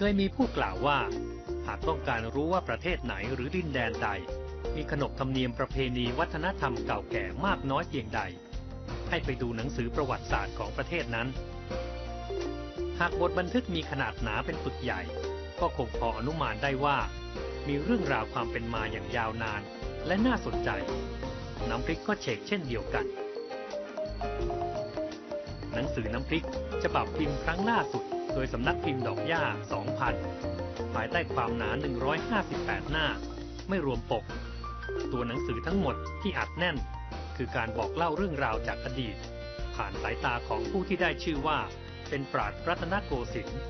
เคยมีผู้กล่าวว่า หากต้องการรู้ว่าประเทศไหนหรือดินแดนใด มีขนบธรรมเนียมประเพณีวัฒนธรรมเก่าแก่มากน้อยเพียงใด ให้ไปดูหนังสือประวัติศาสตร์ของประเทศนั้น หากบทบันทึกมีขนาดหนาเป็นปึกใหญ่ ก็คงพออนุมานได้ว่า มีเรื่องราวความเป็นมาอย่างยาวนานและน่าสนใจ น้ำพริกก็เชกเช่นเดียวกัน หนังสือน้ำพริกฉบับพิมพ์ครั้งล่าสุด ยสำนักพิมพ์ดอกหญ้า 2,000 ภายใต้ความหนา 158 หน้า ไม่รวมปก ตัวหนังสือทั้งหมดที่อัดแน่น คือการบอกเล่าเรื่องราวจากอดีต ผ่านสายตาของผู้ที่ได้ชื่อว่า เป็นปราดรัตนโกสินทร์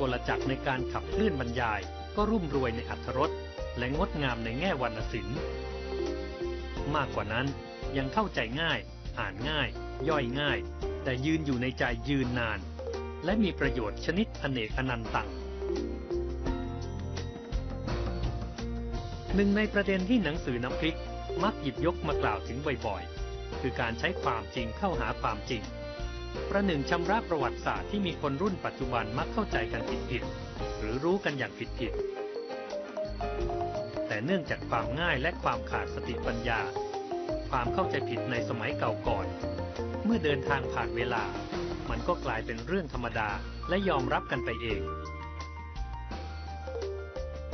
กลจักรในการขับเคลื่อนบรรยาย ก็รุ่มรวยในอัธรสและงดงามในแง่วรรณศิลป์ มากกว่านั้นยังเข้าใจง่าย อ่านง่าย ย่อยง่าย แต่ยืนอยู่ในใจยืนนาน และมีประโยชน์ชนิดอเนกอนันตังหนึ่งในประเด็นที่หนังสือน้ำพริกมักหยิบยกมากล่าวถึงบ่อยๆ คือการใช้ความจริงเข้าหาความจริง ประหนึ่งชำระประวัติศาสตร์ที่มีคนรุ่นปัจจุบันมักเข้าใจกันผิดๆหรือรู้กันอย่างผิดๆแต่เนื่องจากความง่ายและความขาดสติปัญญา ความเข้าใจผิดในสมัยเก่าก่อน เมื่อเดินทางผ่านเวลา มันก็กลายเป็นเรื่องธรรมดาและยอมรับกันไปเอง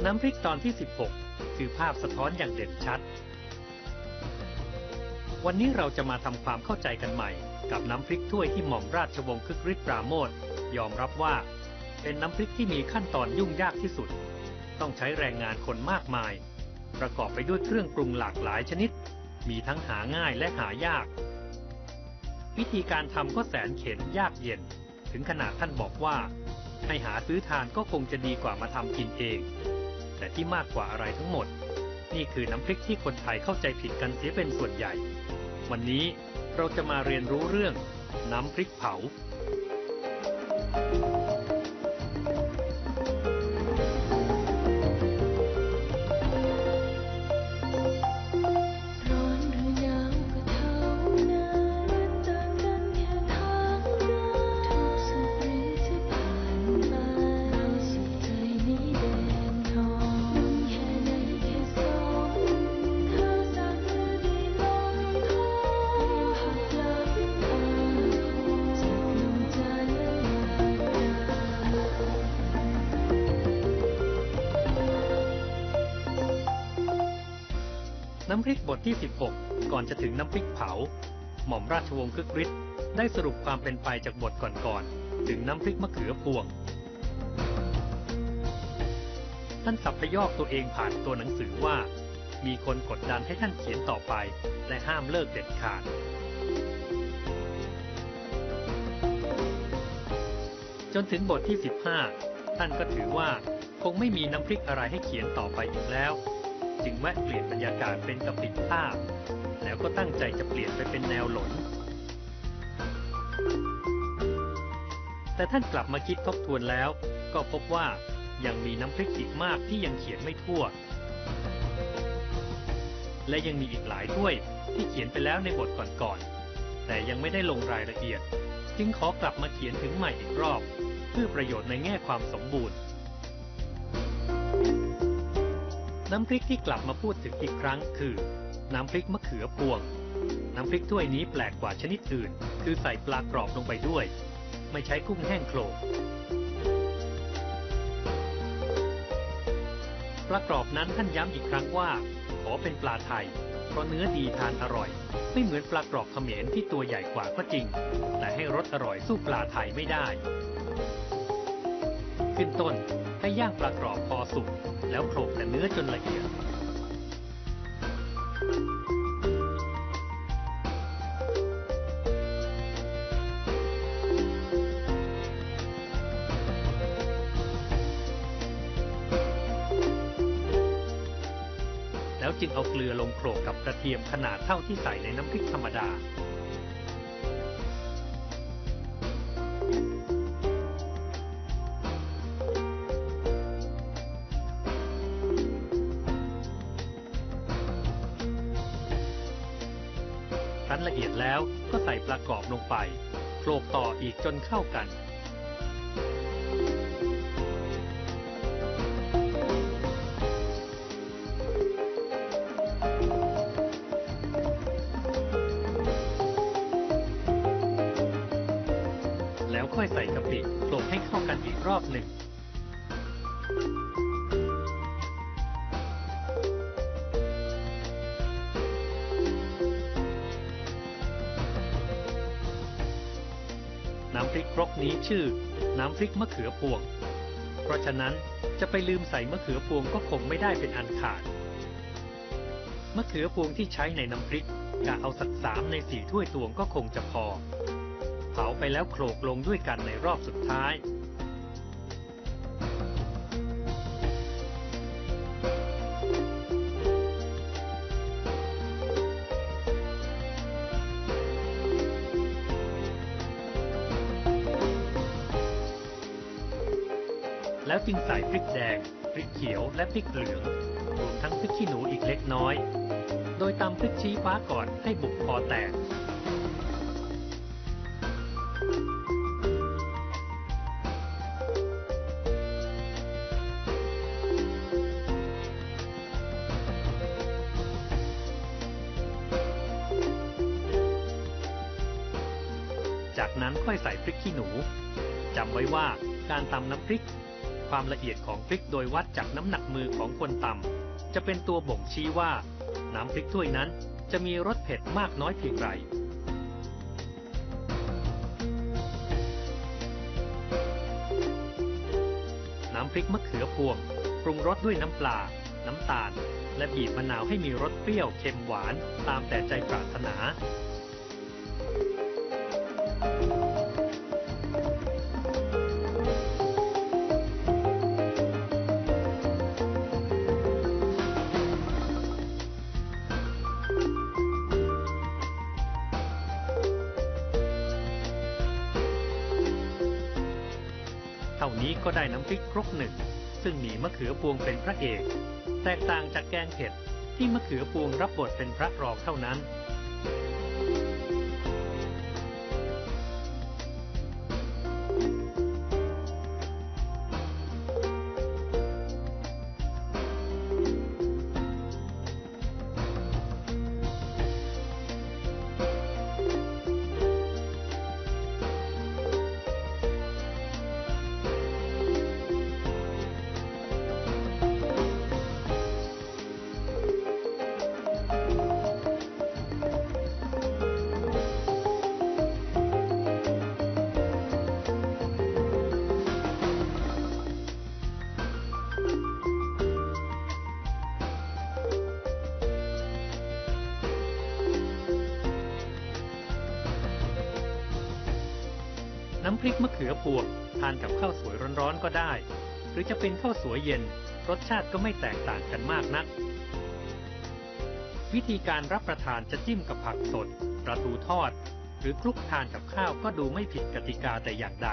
น้ำพริกตอนที่ 16 คือภาพสะท้อนอย่างเด่นชัด วันนี้เราจะมาทำความเข้าใจกันใหม่ กับน้ำพริกถ้วยที่หม่อมราชวงศ์คึกฤทธิ์ปราโมทยอมรับว่า เป็นน้ำพริกที่มีขั้นตอนยุ่งยากที่สุด ต้องใช้แรงงานคนมากมาย ประกอบไปด้วยเครื่องปรุงหลากหลายชนิด มีทั้งหาง่ายและหายาก วิธีการทำก็แสนเข็ญยากเย็น ถึงขนาดท่านบอกว่า ให้หาซื้อทานก็คงจะดีกว่ามาทำกินเอง แต่ที่มากกว่าอะไรทั้งหมด นี่คือน้ำพริกที่คนไทยเข้าใจผิดกันเสียเป็นส่วนใหญ่ วันนี้เราจะมาเรียนรู้เรื่อง น้ำพริกเผาร้ น้ำพริกบทที่ 16 ก่อนจะถึงน้ำพริกเผา หม่อมราชวงศ์คึกฤทธิ์ได้สรุปความเป็นไปจากบทก่อนๆ ถึงน้ำพริกมะเขือพวง ท่านสับพยอกตัวเองผ่านตัวหนังสือว่า มีคนกดดันให้ท่านเขียนต่อไป และห้ามเลิกเด็ดขาด จนถึงบทที่ 15 ท่านก็ถือว่าคงไม่มีน้ำพริกอะไรให้เขียนต่อไปอีกแล้ว จึงแวะเปลี่ยนบรรยากาศเป็นกะปิผ้าพ แล้วก็ตั้งใจจะเปลี่ยนไปเป็นแนวหลน แต่ท่านกลับมาคิดทบทวนแล้ว ก็พบว่ายังมีน้ำพริกอีกมากที่ยังเขียนไม่ทั่ว และยังมีอีกหลายถ้วยที่เขียนไปแล้วในบทก่อนๆ แต่ยังไม่ได้ลงรายละเอียด จึงขอกลับมาเขียนถึงใหม่อีกรอบ เพื่อประโยชน์ในแง่ความสมบูรณ์ น้ำพริกที่กลับมาพูดถึงอีกครั้งคือ น้ำพริกมะเขือพวง น้ำพริกถ้วยนี้แปลกกว่าชนิดอื่น คือใส่ปลากรอบลงไปด้วย ไม่ใช้กุ้งแห้งโขลกปลากรอบนั้นท่านย้ำอีกครั้งว่า ขอเป็นปลาไทย เพราะเนื้อดีทานอร่อย ไม่เหมือนปลากรอบเขมรที่ตัวใหญ่กว่าก็จริง แต่ให้รสอร่อยสู้ปลาไทยไม่ได้ ขึ้นต้นให้ย่างปลากรอบพอสุก แล้วโขลกแต่เนื้อจนละเอียด แล้วจึงเอาเกลือลงโขลกกับกระเทียมขนาดเท่าที่ใส่ในน้ำพริกธรรมดา เอียดแล้วก็ใส่ประกอบลงไปโขลกต่ออีกจนเข้ากันำพริกครกนี้ชื่อ น้ำพริกมะเขือพวง เพราะฉะนั้นจะไปลืมใส่มะเขือพวงก็คงไม่ได้เป็นอันขาด มะเขือพวงที่ใช้ในน้ำพริกกะเอาสักสามในสี่ถ้วยตวงก็คงจะพอ เผาไปแล้วโขลกลงด้วยกันในรอบสุดท้าย จึงใส่พริกแดง พริกเขียวและพริกเหลือง รวมทั้งพริกขี้หนูอีกเล็กน้อย โดยตำพริกชี้ฟ้าก่อนให้บุกพอแตกจากนั้นค่อยใส่พริกขี้หนู จำไว้ว่าการตำน้ำพริก ความละเอียดของพริกโดยวัดจากน้ำหนักมือของคนตำจะเป็นตัวบ่งชี้ว่า น้ำพริกถ้วยนั้นจะมีรสเผ็ดมากน้อยเพียงไรน้ำพริกมะเขือพวง ปรุงรสด้วยน้ำปลา น้ำตาล และบีบมะนาวให้มีรสเปรี้ยวเค็มหวานตามแต่ใจปรารถนา นี้ก็ได้น้ำพริกครกหนึ่ง ซึ่งมีมะเขือพวงเป็นพระเอก แตกต่างจากแกงเผ็ดที่มะเขือพวงรับบทเป็นพระรองเท่านั้น ริกมะเขือพวงทานกับข้าวสวยร้อนๆก็ได้ หรือจะเป็นข้าวสวยเย็น รสชาติก็ไม่แตกต่างกันมากนัก วิธีการรับประทานจะจิ้มกับผักสดปลาทูทอด หรือคลุกทานกับข้าวก็ดูไม่ผิดกติกาแต่อย่างใด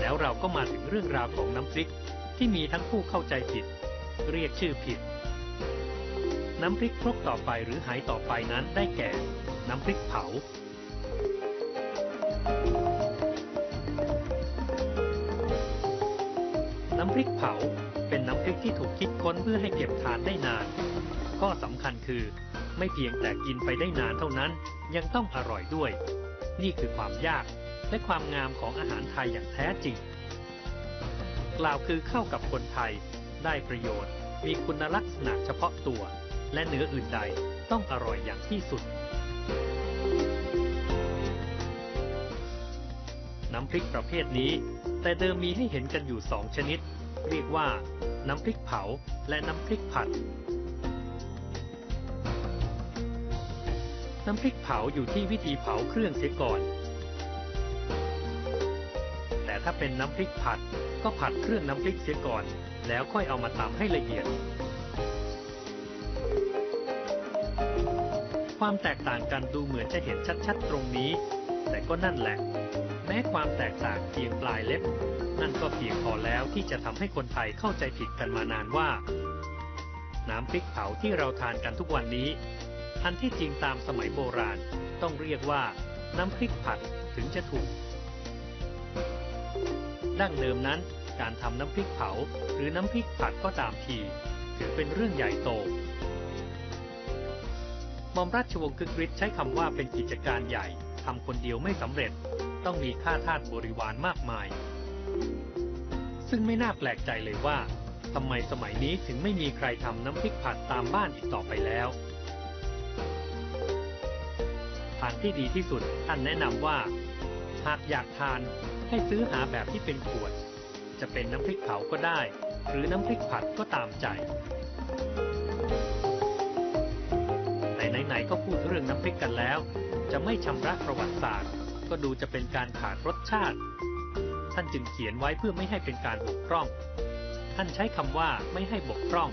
แล้วเราก็มาถึงเรื่องราวของน้ำพริกที่มีทั้งผู้เข้าใจผิด เรียกชื่อผิด น้ำพริกครกต่อไปหรือหายต่อไปนั้นได้แก่ น้ำพริกเผา น้ำพริกเผาเป็นน้ำพริกที่ถูกคิดค้นเพื่อให้เก็บทานได้นาน ข้อสำคัญคือ ไม่เพียงแต่กินไปได้นานเท่านั้น ยังต้องอร่อยด้วย นี่คือความยากและความงามของอาหารไทยอย่างแท้จริง กล่าวคือเข้ากับคนไทย ได้ประโยชน์ มีคุณลักษณะเฉพาะตัว และเนื้ออื่นใดต้องอร่อยอย่างที่สุด น้ำพริกประเภทนี้ แต่เดิมมีให้เห็นกันอยู่สองชนิด เรียกว่า น้ำพริกเผาและน้ำพริกผัด น้ำพริกเผาอยู่ที่วิธีเผาเครื่องเสียก่อน แต่ถ้าเป็นน้ำพริกผัดก็ผัดเครื่องน้ำพริกเสียก่อน แล้วค่อยเอามาตำให้ละเอียด ความแตกต่างกันดูเหมือนจะเห็นชัดๆตรงนี้ แต่ก็นั่นแหละ แม้ความแตกต่างเพียงปลายเล็บ นั่นก็เพียงพอแล้วที่จะทำให้คนไทยเข้าใจผิดกันมานานว่า น้ำพริกเผาที่เราทานกันทุกวันนี้ อันที่จริงตามสมัยโบราณต้องเรียกว่า น้ำพริกผัดถึงจะถูก ดั้งเดิมนั้นการทำน้ำพริกเผา หรือน้ำพริกผัดก็ตามที ถือเป็นเรื่องใหญ่โต มอมราชวงศ์คึกฤทธิ์ใช้คำว่าเป็นกิจการใหญ่ทำคนเดียวไม่สำเร็จ ต้องมีค่าทาสบริวารมากมาย ซึ่งไม่น่าแปลกใจเลยว่าทำไมสมัยนี้ถึงไม่มีใครทำน้ำพริกผัดตามบ้านอีกต่อไปแล้วทางที่ดีที่สุดท่านแนะนำว่า หากอยากทานให้ซื้อหาแบบที่เป็นขวด จะเป็นน้ำพริกเผาก็ได้ หรือน้ำพริกผัดก็ตามใจ ไหนๆก็พูดเรื่องน้ำพริกกันแล้ว จะไม่ชำระประวัติศาสตร์ ก็ดูจะเป็นการขาดรสชาติ ท่านจึงเขียนไว้เพื่อไม่ให้เป็นการบกพร่อง ท่านใช้คำว่าไม่ให้บกพร่อง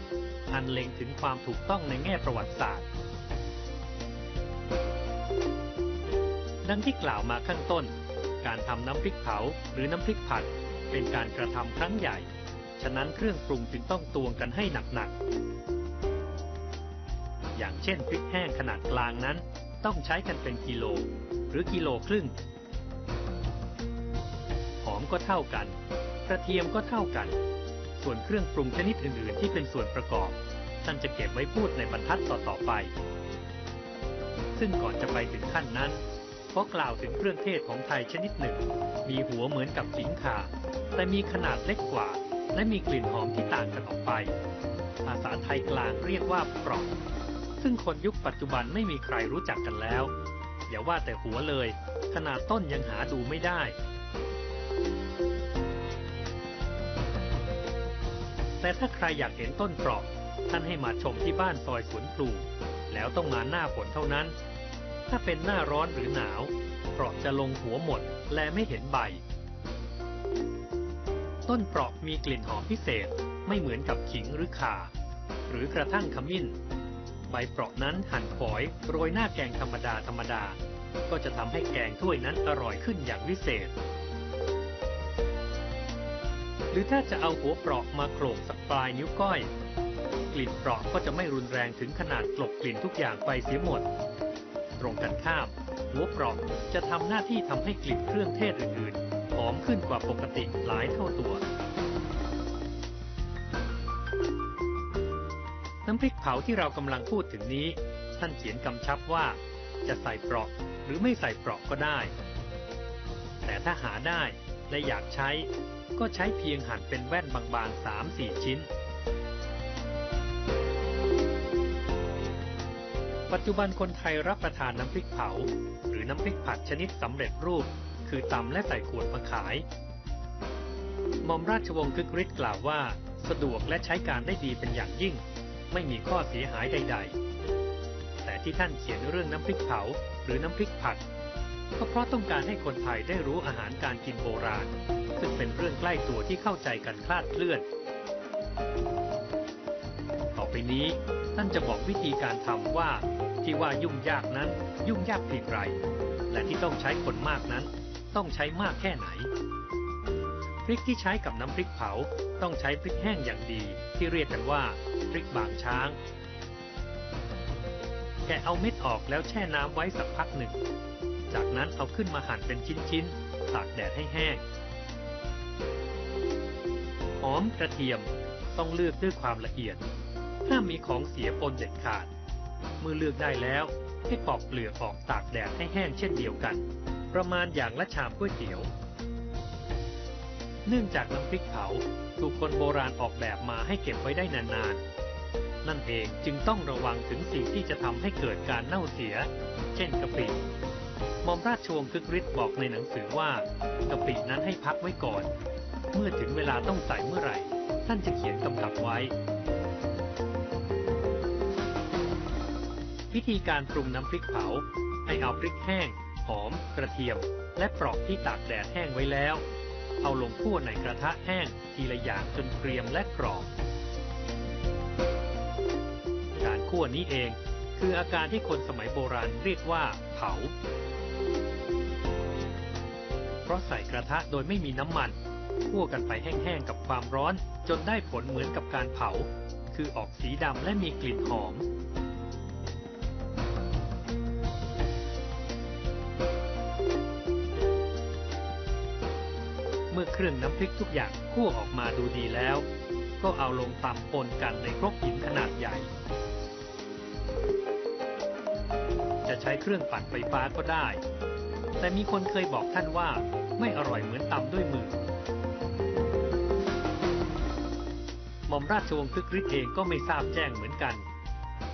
อันเล็งถึงความถูกต้องในแง่ประวัติศาสตร์ ดังที่กล่าวมาข้างต้น การทำน้ำพริกเผาหรือน้ำพริกผัด เป็นการกระทำครั้งใหญ่ ฉะนั้นเครื่องปรุงจึงต้องตวงกันให้หนักๆ อย่างเช่นพริกแห้งขนาดกลางนั้น ต้องใช้กันเป็นกิโล หรือกิโลครึ่ง หอมก็เท่ากัน กระเทียมก็เท่ากัน ส่วนเครื่องปรุงชนิดอื่นๆ ที่เป็นส่วนประกอบ ท่านจะเก็บไว้พูดในบรรทัดต่อๆไป ซึ่งก่อนจะไปถึงขั้นนั้นเพราะกล่าวถึงเครื่องเทศของไทยชนิดหนึ่ง มีหัวเหมือนกับขิงข่า แต่มีขนาดเล็กกว่า และมีกลิ่นหอมที่ต่างกันออกไป ภาษาไทยกลางเรียกว่าปราะ ซึ่งคนยุคปัจจุบันไม่มีใครรู้จักกันแล้ว อย่าว่าแต่หัวเลย ขนาดต้นยังหาดูไม่ได้ แต่ถ้าใครอยากเห็นต้นเปราะท่านให้มาชมที่บ้านซอยสวนปลูกแล้วต้องมาหน้าฝนเท่านั้น ถ้าเป็นหน้าร้อนหรือหนาวเปราะจะลงหัวหมดและไม่เห็นใบ ต้นเปราะมีกลิ่นหอมพิเศษไม่เหมือนกับขิงหรือข่า หรือกระทั่งขมิ้น บเปราะนั้นหั่นฝอยโรยหน้าแกงธรรมดาธรรมดา ก็จะทำให้แกงถ้วยนั้นอร่อยขึ้นอย่างวิเศษ หรือถ้าจะเอาหัวเปราะมาโขลกสักปลายนิ้วก้อย กลิ่นเปราะก็จะไม่รุนแรงถึงขนาดกลบกลิ่นทุกอย่างไปเสียหมด ตรงกันข้าม หัวเปราะจะทำหน้าที่ทำให้กลิ่นเครื่องเทศอื่นๆหอมขึ้นกว่าปกติหลายเท่าตัว น้ำพริกเผาที่เรากำลังพูดถึงนี้ท่านเขียนกำชับว่า จะใส่เปราะหรือไม่ใส่เปราะก็ได้ แต่ถ้าหาได้และอยากใช้ ก็ใช้เพียงหั่นเป็นแว่นบางๆ 3-4 ชิ้น ปัจจุบันคนไทยรับประทานน้ำพริกเผา หรือน้ำพริกผัดชนิดสำเร็จรูป คือตำและใส่ขวดมาขายหม่อมราชวงศ์คึกฤทธิ์กล่าวว่า สะดวกและใช้การได้ดีเป็นอย่างยิ่ง ไม่มีข้อเสียหายใด ๆ แต่ที่ท่านเขียนเรื่องน้ำพริกเผาหรือน้ำพริกผัด ก็เพราะต้องการให้คนไทยได้รู้อาหารการกินโบราณ ซึ่งเป็นเรื่องใกล้ตัวที่เข้าใจกันคลาดเคลื่อน ต่อไปนี้ท่านจะบอกวิธีการทำว่าที่ว่ายุ่งยากนั้นยุ่งยากเพียงไร และที่ต้องใช้คนมากนั้น ต้องใช้มากแค่ไหน พริกที่ใช้กับน้ำพริกเผาต้องใช้พริกแห้งอย่างดีที่เรียกกันว่าพริกบางช้าง แกะเอาเม็ดออกแล้วแช่น้ำไว้สักพักหนึ่ง จากนั้นเอาขึ้นมาหั่นเป็นชิ้นๆตากแดดให้แห้ง หอมกระเทียมต้องเลือกด้วยความละเอียด ห้ามมีของเสียปนเด็ดขาด เมื่อเลือกได้แล้วให้ปอกเปลือกออกตากแดดให้แห้งเช่นเดียวกัน ประมาณอย่างละชามก๋วยเตี๋ยว เนื่องจากน้ำพริกเผาถูกคนโบราณออกแบบมาให้เก็บไว้ได้นานๆ นั่นเองจึงต้องระวังถึงสิ่งที่จะทำให้เกิดการเน่าเสีย เช่นกะปิมอมราชวงศ์คึกฤทธิ์บอกในหนังสือว่ากะปินั้นให้พักไว้ก่อน เมื่อถึงเวลาต้องใส่เมื่อไหร่ ท่านจะเขียนกำกับไว้ วิธีการปรุงน้ำพริกเผา ให้เอาพริกแห้ง หอม กระเทียม และปลอกที่ตากแดดแห้งไว้แล้ว เอาลงคั่วในกระทะแห้งทีละอย่างจนเกรียมและกรอบ การคั่วนี้เอง คืออาการที่คนสมัยโบราณเรียกว่า เผา เพราะใส่กระทะโดยไม่มีน้ำมัน คั่วกันไปแห้งๆกับความร้อน จนได้ผลเหมือนกับการเผา คือออกสีดำและมีกลิ่นหอม เมื่อเครื่องน้ำพริกทุกอย่างคั่วออกมาดูดีแล้ว ก็เอาลงตำปนกันในครกหินขนาดใหญ่ จะใช้เครื่องปั่นไฟฟ้าก็ได้ แต่มีคนเคยบอกท่านว่าไม่อร่อยเหมือนตำด้วยมือ หม่อมราชวงศ์คึกฤทธิ์เองก็ไม่ทราบแจ้งเหมือนกัน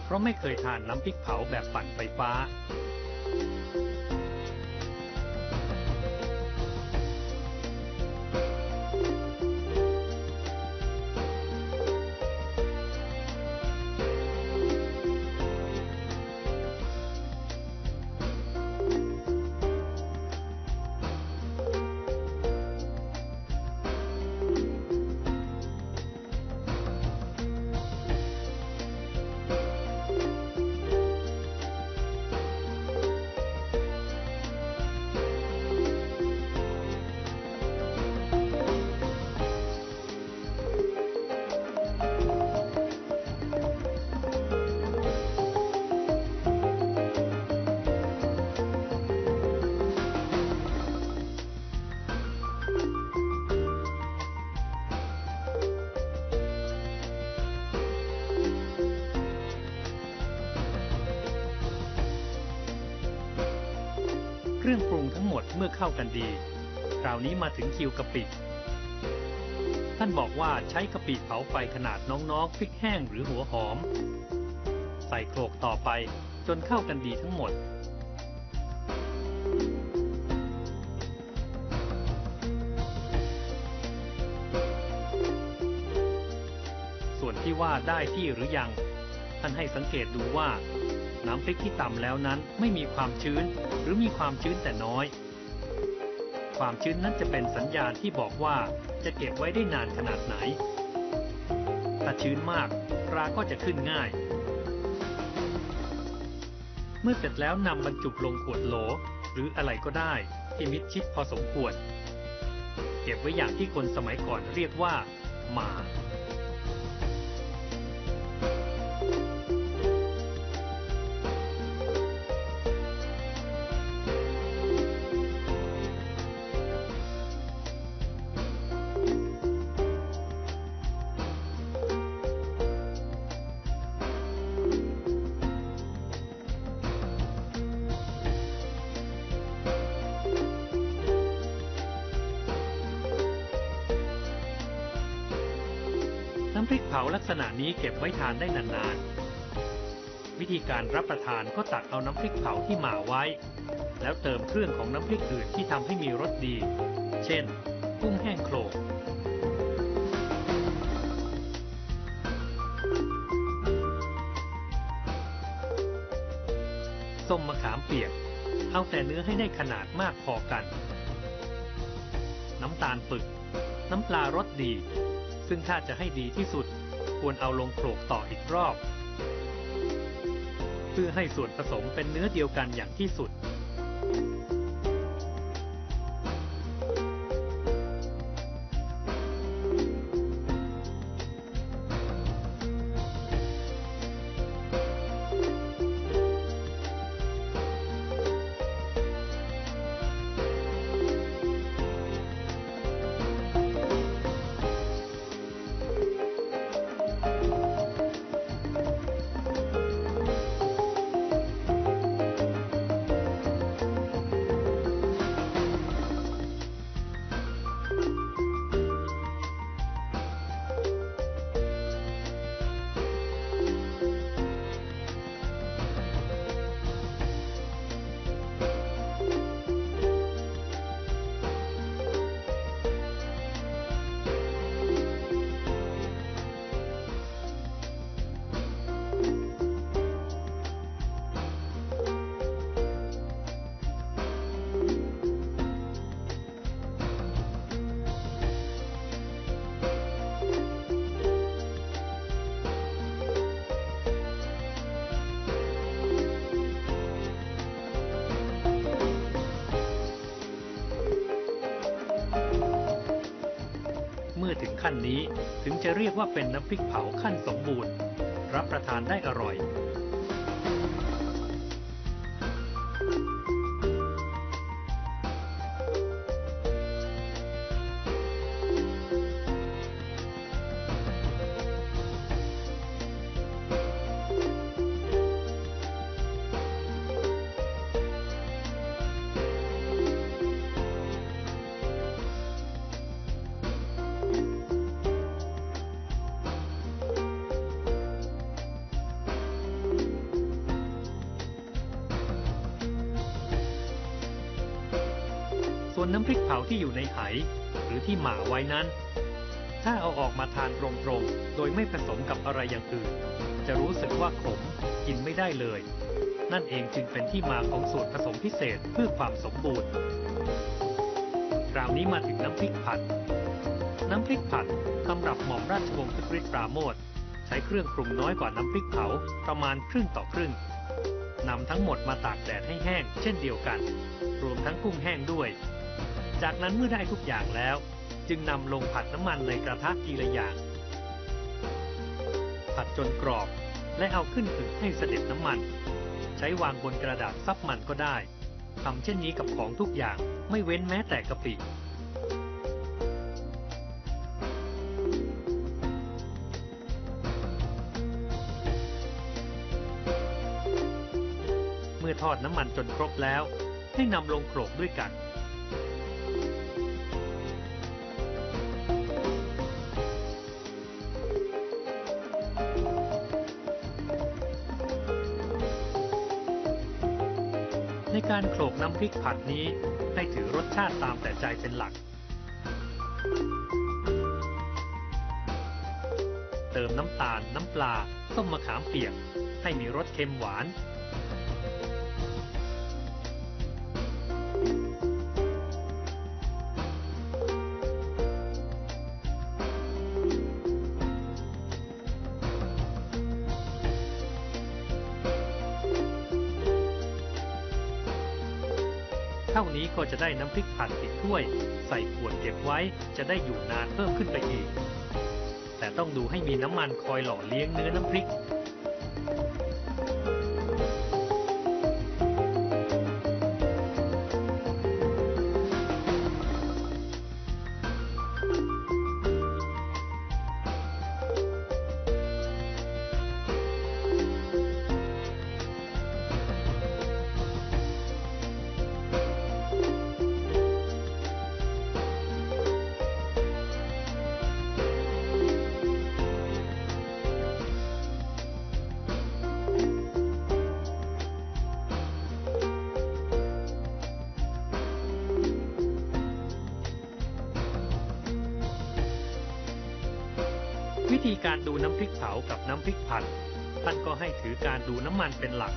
เพราะไม่เคยทานน้ำพริกเผาแบบปั่นไฟฟ้า เมื่อเข้ากันดี คราวนี้มาถึงคิวกะปิ ท่านบอกว่าใช้กะปิเผาไฟขนาดน้องๆพริกแห้งหรือหัวหอม ใส่โขลกต่อไปจนเข้ากันดีทั้งหมดส่วนที่ว่าได้ที่หรือยัง ท่านให้สังเกตดูว่า น้ำพริกที่ต่ำแล้วนั้นไม่มีความชื้นหรือมีความชื้นแต่น้อย ความชื้นนั้นจะเป็นสัญญาณที่บอกว่าจะเก็บไว้ได้นานขนาดไหน ถ้าชื้นมากราก็จะขึ้นง่าย เมื่อเสร็จแล้วนำบรรจุลงขวดโหล หรืออะไรก็ได้ที่มิดชิดพอสมควร เก็บไว้อย่างที่คนสมัยก่อนเรียกว่า หมา พริกเผาลักษณะนี้เก็บไว้ทานได้นานๆ วิธีการรับประทานก็ตักเอาน้ำพริกเผาที่หมาไว้ แล้วเติมเครื่องของน้ำพริกอื่นที่ทำให้มีรสดี เช่น กุ้งแห้งโขลกส้มมะขามเปียก เอาแต่เนื้อให้ได้ขนาดมากพอกัน น้ำตาลปึก น้ำปลารสดี ซึ่งถ้าจะให้ดีที่สุด ควรเอาลงโขลกต่ออีกรอบ เพื่อให้ส่วนผสมเป็นเนื้อเดียวกันอย่างที่สุด มื่อถึงขั้นนี้ ถึงจะเรียกว่าเป็นน้ำพริกเผาขั้นสมบูรณ์ รับประทานได้อร่อย หมาไว้นั้น ถ้าเอาออกมาทานตรงๆ โดยไม่ผสมกับอะไรอย่างอื่น จะรู้สึกว่าขมกินไม่ได้เลย นั่นเองจึงเป็นที่มาของสูตรผสมพิเศษเพื่อความสมบูรณ์ คราวนี้มาถึงน้ำพริกผัด น้ำพริกผัดตำรับหม่อมราชวงศ์คึกฤทธิ์ปราโมทใช้เครื่องปรุงน้อยกว่าน้ำพริกเผาประมาณครึ่งต่อครึ่งนำทั้งหมดมาตากแดดให้แห้ง เช่นเดียวกัน รวมทั้งกุ้งแห้งด้วย จากนั้นเมื่อได้ทุกอย่างแล้ว จึงนำลงผัดน้ำมันในกระทะทีละอย่าง ผัดจนกรอบ และเอาขึ้นถึงให้เสด็จน้ำมัน ใช้วางบนกระดาษซับมันก็ได้ทำเช่นนี้กับของทุกอย่างไม่เว้นแม้แต่กะปิเมื่อทอดน้ำมันจนครบแล้ว ให้นำลงโขลกด้วยกัน การโขลกน้ำพริกผัดนี้ ให้ถือรสชาติตามแต่ใจเป็นหลัก เติมน้ำตาลน้ำปลาส้มมะขามเปียก ให้มีรสเค็มหวาน เท่านี้ก็จะได้น้ำพริกผัดติดถ้วย ใส่ขวดเก็บไว้จะได้อยู่นานเพิ่มขึ้นไปอีก แต่ต้องดูให้มีน้ำมันคอยหล่อเลี้ยงเนื้อน้ำพริก ธีการดูน้ำพริกเผากับน้ำพริกผัดท่านก็ให้ถือการดูน้ำมันเป็นหลัก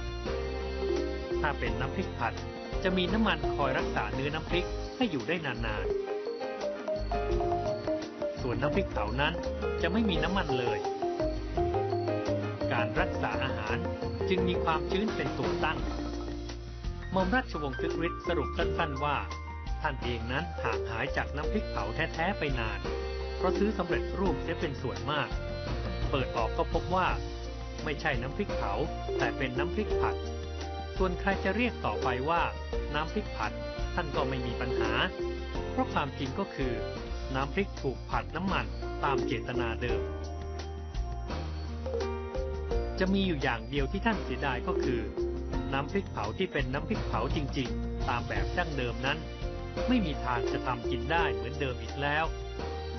ถ้าเป็นน้ำพริกผัด จะมีน้ำมันคอยรักษาเนื้อน้ำพริกให้อยู่ได้นานๆ ส่วนน้ำพริกเผานั้นจะไม่มีน้ำมันเลย การรักษาอาหารจึงมีความชื้นเป็นตัวตั้งมอมราชวงศ์คึกฤทธิ์สรุปสั้นๆว่า ท่านเองนั้นห่างหายจากน้ำพริกเผาแท้ ๆ ไปนาน ราะซื้อสำเร็จรูปเสียเป็นส่วนมาก เปิดออกก็พบว่า ไม่ใช่น้ำพริกเผาแต่เป็นน้ำพริกผัด ส่วนใครจะเรียกต่อไปว่า น้ำพริกผัดท่านก็ไม่มีปัญหา เพราะความจริงก็คือ น้ำพริกถูกผัดน้ำมันตามเจตนาเดิม จะมีอยู่อย่างเดียวที่ท่านเสียดายก็คือ น้ำพริกเผาที่เป็นน้ำพริกเผาจริง ๆ ตามแบบดั้งเดิมนั้น ไม่มีทางจะทำกินได้เหมือนเดิมอีกแล้ว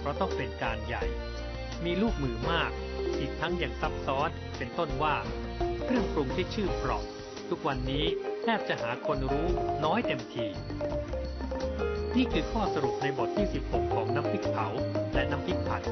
ราะต้องเป็นการใหญ่ มีลูกมือมาก อีกทั้งอย่างซับซ้อนเป็นต้นว่าเครื่องปรุงที่ชื่อเปราะทุกวันนี้แทบจะหาคนรู้น้อยเต็มที นี่คือข้อสรุปในบทที่ 16 ของน้ำพริกเผาและน้ำพริกผัด